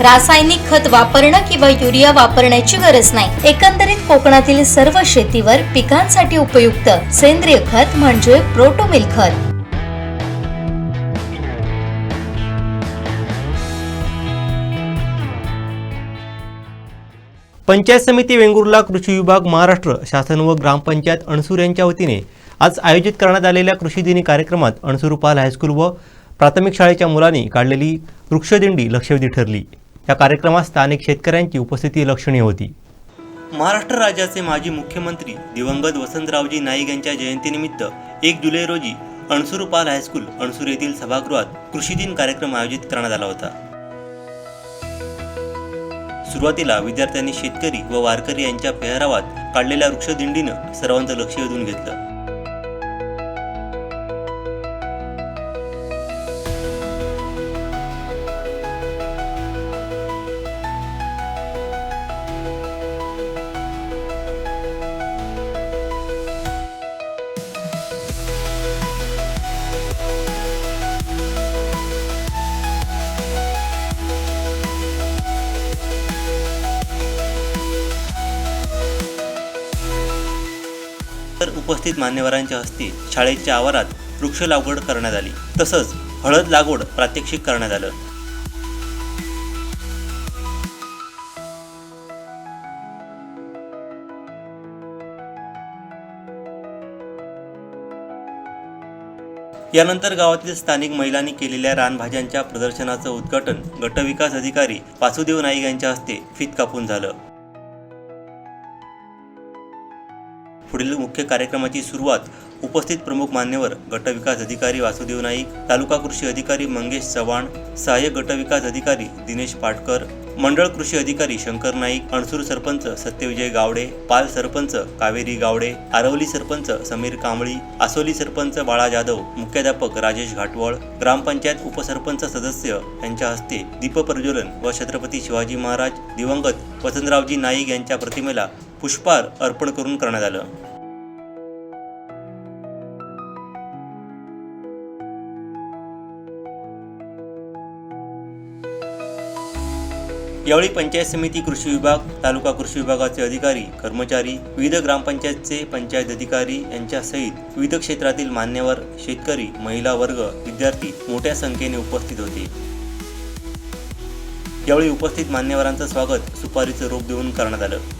रासायनिक खत वापरणं किंवा युरिया वापरण्याची गरज नाही. एकंदरीत कोकणातील सर्व शेतीवर पिकांसाठी उपयुक्त सेंद्रिय खत म्हणजे प्रोटोमिल खत. पंचायत समिती वेंगुर्ला कृषी विभाग महाराष्ट्र शासन व ग्रामपंचायत अणसूर यांच्या वतीने आज आयोजित करण्यात आलेल्या कृषी दिनी कार्यक्रमात अणसूर पाल हायस्कूल व प्राथमिक शाळेच्या मुलांनी काढलेली वृक्षदिंडी लक्षवेधी ठरली. या कार्यक्रमात स्थानिक शेतकऱ्यांची उपस्थिती लक्षणीय होती. महाराष्ट्र राज्याचे माजी मुख्यमंत्री दिवंगत वसंतरावजी नाईक यांच्या जयंतीनिमित्त एक जुलै रोजी अणसूर पाल हायस्कूल अणसूर येथील सभागृहात कृषी दिन कार्यक्रम आयोजित करण्यात आला होता. सुरुवातीला विद्यार्थ्यांनी शेतकरी व वारकरी यांच्या पेहरावात काढलेल्या वृक्षदिंडीनं सर्वांचं लक्ष वेधून घेतलं. उपस्थित मान्यवरांच्या हस्ते शाळेच्या आवारात वृक्ष लागवड करण्यात आली. तसंच हळद लागवड प्रात्यक्षिक करण्यात आलं. यानंतर गावातील स्थानिक महिलांनी केलेल्या रानभाज्यांच्या प्रदर्शनाचं उद्घाटन गटविकास अधिकारी वासुदेव नाईक यांच्या हस्ते फित कापून झालं. पुढील मुख्य कार्यक्रमाची सुरुवात उपस्थित प्रमुख मान्यवर गटविकास अधिकारी वासुदेव नाईक तालुका कृषी अधिकारी मंगेश चव्हाण सहाय्यक गटविकास अधिकारी दिनेश पाटकर मंडळ कृषी अधिकारी शंकर नाईक अणसूर सरपंच सत्यविजय गावडे पाल सरपंच कावेरी गावडे आरवली सरपंच समीर कांबळी आसोली सरपंच बाळा जाधव मुख्याध्यापक राजेश घाटवळ ग्रामपंचायत उपसरपंच सदस्य यांच्या हस्ते दीप प्रज्वलन व छत्रपती शिवाजी महाराज दिवंगत वसंतरावजी नाईक यांच्या प्रतिमेला पुष्पार अर्पण करून करण्यात आलं. यावेळी पंचायत समिती कृषी विभाग तालुका कृषी विभागाचे अधिकारी कर्मचारी विविध ग्रामपंचायतचे पंचायत अधिकारी यांच्यासहित विविध क्षेत्रातील मान्यवर शेतकरी महिला वर्ग विद्यार्थी मोठ्या संख्येने उपस्थित होते. यावेळी उपस्थित मान्यवरांचं स्वागत सुपारीचं रोप देऊन करण्यात आलं.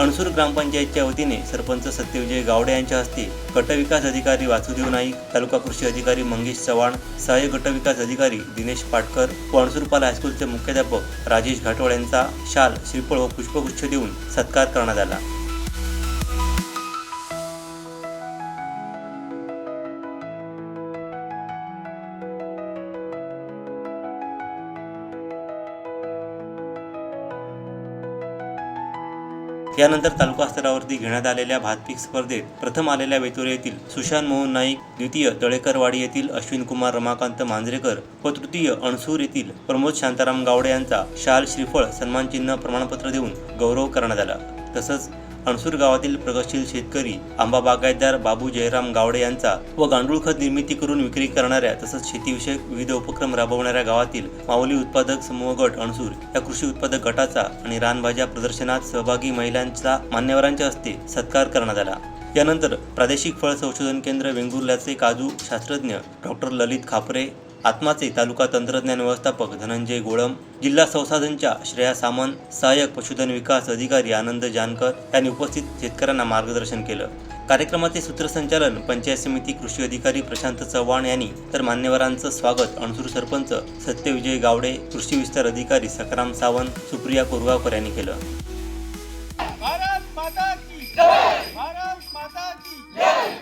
अणसूर ग्रामपंचायतच्या वतीने सरपंच सत्यविजय गावडे यांच्या हस्ते गटविकास अधिकारी वासुदेव नाईक तालुका कृषी अधिकारी मंगेश चव्हाण सहाय्यक गटविकास अधिकारी दिनेश पाटकर व अणसूरपाल हायस्कूलचे मुख्याध्यापक राजेश घाटवळ यांचा शाल श्रीफळ व पुष्पगुच्छ देऊन सत्कार करण्यात आला. यानंतर तालुका स्तरावरती घेण्यात आलेल्या भातपीक स्पर्धेत प्रथम आलेल्या वेतोरे येथील सुशांत मोहन नाईक द्वितीय तळेकरवाडी येथील अश्विन कुमार रमाकांत मांजरेकर व तृतीय अणसूर येथील प्रमोद शांताराम गावडे यांचा शाल श्रीफळ सन्मानचिन्ह प्रमाणपत्र देऊन गौरव करण्यात आला. तसंच अणसूर गावातील प्रगतशील शेतकरी आंबा बागायतदार बाबू जयराम गावडे यांचा व गांडूळ खत निर्मिती करून विक्री करणाऱ्या तसंच शेतीविषयक विविध उपक्रम राबवणाऱ्या गावातील माऊली उत्पादक समूह गट अणसूर या कृषी उत्पादक गटाचा आणि रानभाज्या प्रदर्शनात सहभागी महिलांचा मान्यवरांच्या हस्ते सत्कार करण्यात आला. यानंतर प्रादेशिक फळ संशोधन केंद्र वेंगुर्ल्याचे काजू शास्त्रज्ञ डॉक्टर ललित खापरे आत्माचे तालुका तंत्रज्ञान व्यवस्थापक धनंजय गोळम जिल्हा संसाधनच्या श्रेया सामंत सहाय्यक पशुधन विकास अधिकारी आनंद जानकर यांनी उपस्थित शेतकऱ्यांना मार्गदर्शन केलं. कार्यक्रमाचे सूत्रसंचालन पंचायत समिती कृषी अधिकारी प्रशांत चव्हाण यांनी. तर मान्यवरांचं स्वागत अणसूर सरपंच सत्यविजय गावडे कृषी विस्तार अधिकारी सकाराम सावंत सुप्रिया कोरगावकर यांनी केलं. भारत माता की जय! भारत माता की जय!